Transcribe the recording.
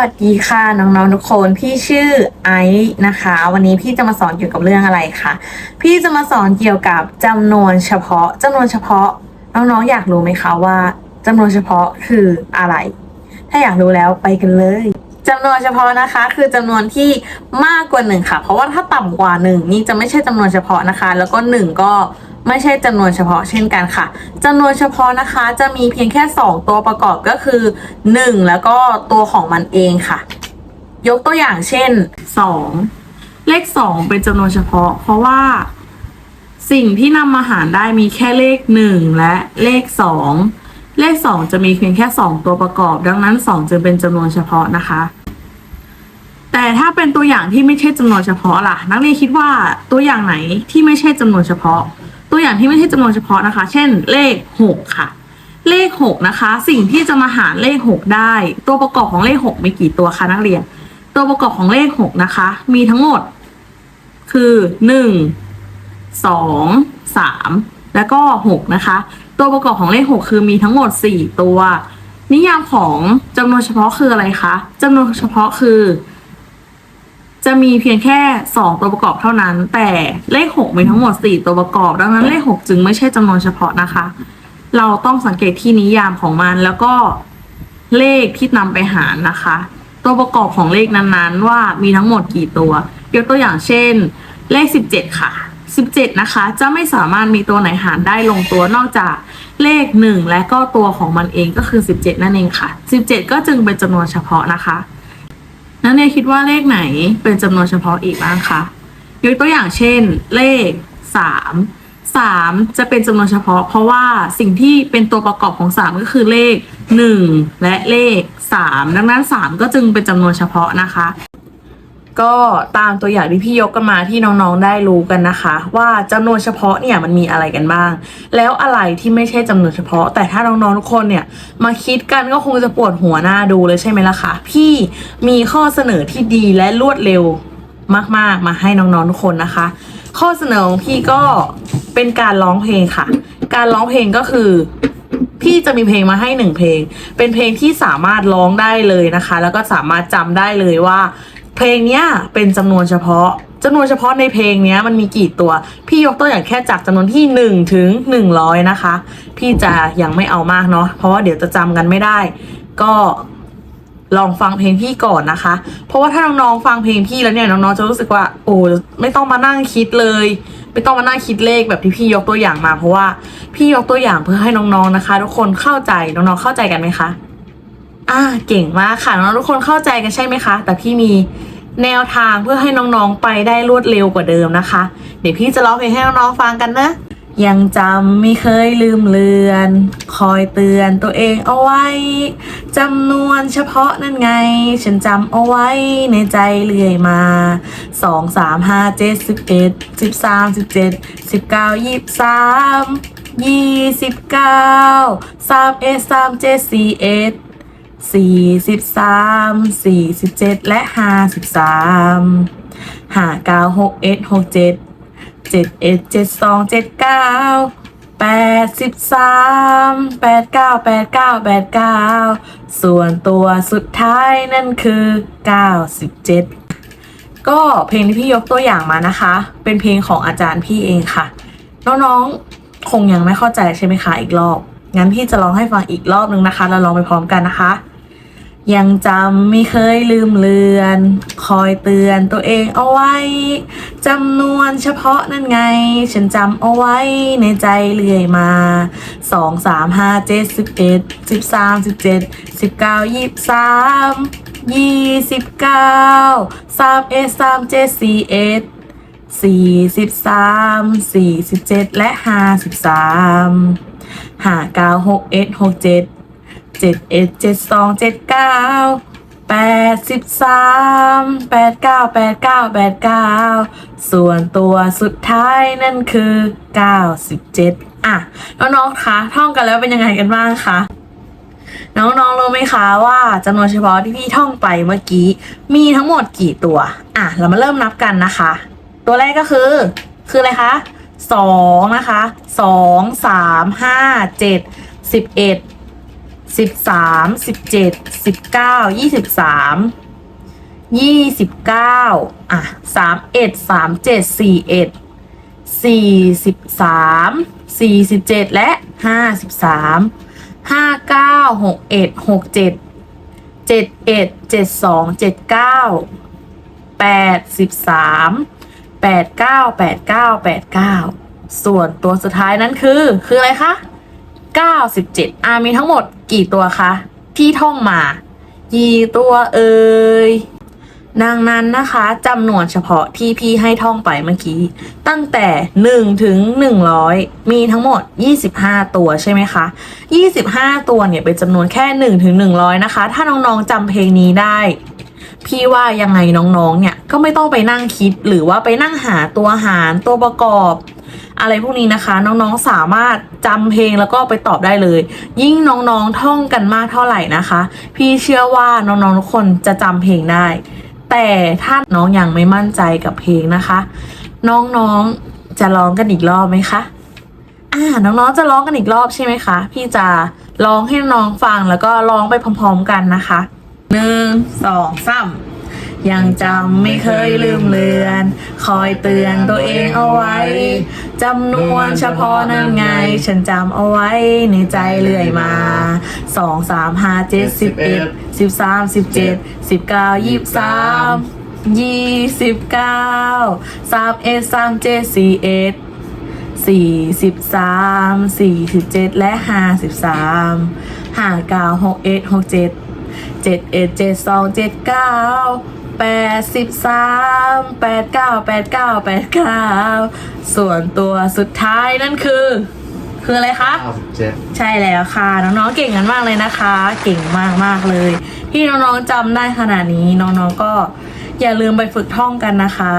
วัสดีค่ะน้องๆทุกคนพี่ชื่อไอซ์นะคะ วันนี้พี่จะมาสอนเกี่ยวกับเรื่องอะไรคะพี่จะมาสอนเกี่ยวกับจำนวนเฉพาะจำนวนเฉพาะ น้องๆอยากรู้ไหมคะว่าจำนวนเฉพาะคืออะไร ถ้าอยากรู้แล้วไปกันเลยจำนวนเฉพาะนะคะคือจำนวนที่มากกว่าหนึ่งค่ะ เพราะว่าถ้าต่ำกว่าหนึ่งนี่จะไม่ใช่จำนวนเฉพาะนะคะ แล้วก็หนึ่งก็ ไม่ใช่จำนวนเฉพาะเช่นกันค่ะจำนวนเฉพาะนะคะจะมีเพียงแค่ 2 ตัวประกอบก็คือ 1 แล้วก็ตัวของมันเองค่ะ ยกตัวอย่างเช่น 2 เลข 2 เป็นจำนวนเฉพาะ เพราะว่า สิ่งที่นำมาหารได้มีแค่เลข 1 และเลข 2 เลข 2 จะมีเพียงแค่ 2 ตัวประกอบ ดังนั้น 2 จึงเป็นจำนวนเฉพาะนะคะแต่ถ้าเป็นตัวอย่างที่ไม่ใช่จำนวนเฉพาะล่ะ นักเรียนคิดว่าตัวอย่างไหนที่ไม่ใช่จำนวนเฉพาะ อย่างที่ไม่ใช่จำนวนเฉพาะนะคะ เช่น เลข 6 ค่ะ เลข 6 นะคะ สิ่งที่จะมาหารเลข 6 ได้ ตัวประกอบของเลข 6 มีกี่ตัวคะนักเรียน ตัวประกอบของเลข 6 นะคะ มีทั้งหมด คือ 1 2 3 แล้วก็ 6 นะคะ ตัวประกอบของเลข 6 คือมีทั้งหมด 4 ตัว นิยามของจำนวนเฉพาะคืออะไรคะจำนวนเฉพาะคือ จะมีเพียงแค่ 2 ตัวประกอบเท่านั้น แต่เลข 6 มีทั้งหมด 4 ตัวประกอบ ดังนั้นเลข 6 จึงไม่ใช่จำนวนเฉพาะนะคะ เราต้องสังเกตที่นิยามของมันแล้วก็เลขที่นำไปหารนะคะ ตัวประกอบของเลขนั้นๆ ว่ามีทั้งหมดกี่ตัว ยกตัวอย่างเช่น เลข 17 ค่ะ 17 นะคะ จะไม่สามารถมีตัวไหนหารได้ลงตัวนอกจากเลข 1 และก็ตัวของมันเองก็คือ 17 นั่นเองค่ะ 17 ก็จึงเป็นจำนวนเฉพาะนะคะ นักเรียนคิดว่าเลขไหนเป็นจำนวนเฉพาะอีกบ้างคะยกตัวอย่างเช่น เลข 3 3 จะเป็นจำนวนเฉพาะ เพราะว่าสิ่งที่เป็นตัวประกอบของ 3 ก็คือเลข 1 และเลข 3 ดังนั้น 3 ก็จึงเป็นจำนวนเฉพาะนะคะ ก็ตามตัวอย่างที่พี่ยกกันมาที่น้องๆได้รู้กันนะคะ ว่าจำนวนเฉพาะเนี่ยมันมีอะไรกันบ้าง แล้วอะไรที่ไม่ใช่จำนวนเฉพาะ แต่ถ้าน้องๆทุกคนเนี่ยมาคิดกันก็คงจะปวดหัวหน้าดูเลยใช่ไหมล่ะคะพี่มีข้อเสนอที่ดีและรวดเร็วมากๆ มาให้น้องๆทุกคนนะคะ ข้อเสนอของพี่ก็เป็นการร้องเพลงค่ะ การร้องเพลงก็คือพี่จะมีเพลงมาให้หนึ่งเพลง เป็นเพลงที่สามารถร้องได้เลยนะคะ แล้วก็สามารถจำได้เลยว่า เพลงเนี้ยเป็นจำนวนเฉพาะจำนวนเฉพาะในเพลงนี้มันมีกี่ตัว พี่ยกตัวอย่างแค่จากจำนวนที่หนึ่งถึงหนึ่งร้อยนะคะ พี่จะยังไม่เอามากเนาะเพราะว่าเดี๋ยวจะจำกันไม่ได้ ก็ลองฟังเพลงพี่ก่อนนะคะ เพราะว่าถ้าน้องๆฟังเพลงพี่แล้วเนี่ยน้องๆจะรู้สึกว่า โอ้ไม่ต้องมานั่งคิดเลย ไม่ต้องมานั่งคิดเลขแบบที่พี่ยกตัวอย่างมา เพราะว่าพี่ยกตัวอย่างเพื่อให้น้องๆนะคะ ทุกคนเข้าใจน้องๆเข้าใจกันไหมคะอ่าเก่งมากค่ะน้องๆทุกคนเข้าใจกันใช่ไหมคะ แต่พี่มี แนวทางเพื่อให้น้องๆไปได้รวดเร็วกว่าเดิมนะคะ เดี๋ยวพี่จะร้องเพลงให้น้องๆฟังกันนะ ยังจำไม่เคยลืมเลือน คอยเตือนตัวเองเอาไว้จำนวนเฉพาะนั่นไง ฉันจำเอาไว้ในใจเรื่อยมาสองสามห้าเจ็ดสิบเอ็ดสิบสามสิบเจ็ดสิบเก้ายี่สิบสามยี่สิบเก้าสามเอ็ดสามเจ็ดสี่เอ็ด สี่สิบสามสี่สิบเจ็ดและห้าสิบสามห้าเก้าหกเอ็ดหกเจ็ดเจ็ดเอ็ดเจ็ดสองเจ็ดเก้าแปดสิบสามแปดเก้าแปดเก้าแปดเก้าส่วนตัวสุดท้ายนั่นคือเก้าสิบเจ็ดก็เพลงที่พี่ยกตัวอย่างมานะคะ เป็นเพลงของอาจารย์พี่เองค่ะ น้องๆ คงยังไม่เข้าใจใช่ไหมคะอีกรอบ งั้นพี่จะร้องให้ฟังอีกรอบนึงนะคะแล้วร้องไปพร้อมกันนะคะ ยังจำไม่เคยลืมเลือน คอยเตือนตัวเองเอาไว้จำนวนเฉพาะนั่นไง ฉันจำเอาไว้ในใจเรื่อยมาสองสามห้าเจ็ดสิบเอ็ดสิบสามสิบเจ็ดสิบเก้ายี่สิบสามยี่สิบเก้าสามเอ็ดสามเจ็ดสี่เอ็ดสี่สิบสามสี่สิบเจ็ดและห้าสิบสามห้าเก้าหกเอ็ดหกเจ็ด เจ็ดเอ็ดเจ็ดสองเจ็ดเก้าแปดสิบสามแปดเก้าแปดเก้าแปดเก้าส่วนตัวสุดท้ายนั่นคือเก้าสิบเจ็ดอะ น้องๆคะท่องกันแล้วเป็นยังไงกันบ้างคะน้องๆรู้ไหมคะว่าจำนวนเฉพาะที่พี่ท่องไปเมื่อกี้ มีทั้งหมดกี่ตัว อะ เรามาเริ่มนับกันนะคะ ตัวแรกก็คือ คืออะไรคะสองนะคะสองสามห้าเจ็ดสิบเอ็ด สิบสามสิบเจ็ดสิบเก้ายี่สิบสามยี่สิบเก้าอะสามเอ็ดสามเจ็ดสี่เอ็ดสี่สิบสามสี่สิบเจ็ดและห้าสิบสามห้าเก้าหกเอ็ดหกเจ็ดเจ็ดเอ็ดเจ็ดสองเจ็ดเก้าแปดสิบสามแปดเก้าแปดเก้าแปดเก้าส่วนตัวสุดท้ายนั้นคือ คืออะไรคะ 97อามีทั้งหมดกี่ตัวคะที่ท่องมา กี่ตัวเอ่ยดังนั้นนะคะจำนวนเฉพาะที่พี่ให้ท่องไปเมื่อกี้ ตั้งแต่ 1 ถึง 100 มีทั้งหมด 25 ตัวใช่ไหมคะ 25 ตัวเนี่ยเป็นจำนวนแค่ 1 ถึง 100 นะคะ ถ้าน้องๆจำเพลงนี้ได้ พี่ว่ายังไงน้องๆเนี่ยก็ไม่ต้องไปนั่งคิดหรือว่าไปนั่งหาตัวหารตัวประกอบ อะไรพวกนี้นะคะ น้องๆสามารถจำเพลงแล้วก็ไปตอบได้เลย ยิ่งน้องๆท่องกันมากเท่าไหร่นะคะ พี่เชื่อว่าน้องๆทุกคนจะจำเพลงได้ แต่ถ้าน้องยังไม่มั่นใจกับเพลงนะคะ น้องๆจะร้องกันอีกรอบไหมคะอ่าน้องๆจะร้องกันอีกรอบใช่ไหมคะ พี่จะร้องให้น้องฟังแล้วก็ร้องไปพร้อม ๆ กันนะคะหนึ่งสองสาม ยังจำไม่เคยลืมเลือน คอยเตือนตัวเองเอาไว้จำนวนเฉพาะนั่นไง ฉันจำเอาไว้ในใจเรื่อยมาสองสามห้าเจ็ดสิบเอ็ดสิบสามสิบเจ็ดสิบเก้ายี่สิบสามยี่สิบเก้าสามเอ็ดสามเจ็ดสี่เอ็ดสี่สิบสามสี่สิบเจ็ดและห้าสิบสามห้าเก้าหกเอ็ดหกเจ็ดเจ็ดเอ็ดเจ็ดสองเจ็ดเก้า แปดสิบสามแปดเก้าแปดเก้าแปดเก้าส่วนตัวสุดท้ายนั่นคือ คืออะไรคะ 97 ใช่แล้วค่ะ น้องๆเก่งกันมากเลยนะคะ เก่งมากมากๆเลย ที่น้องๆจำได้ขนาดนี้น้องๆก็อย่าลืมไปฝึกท่องกันนะคะ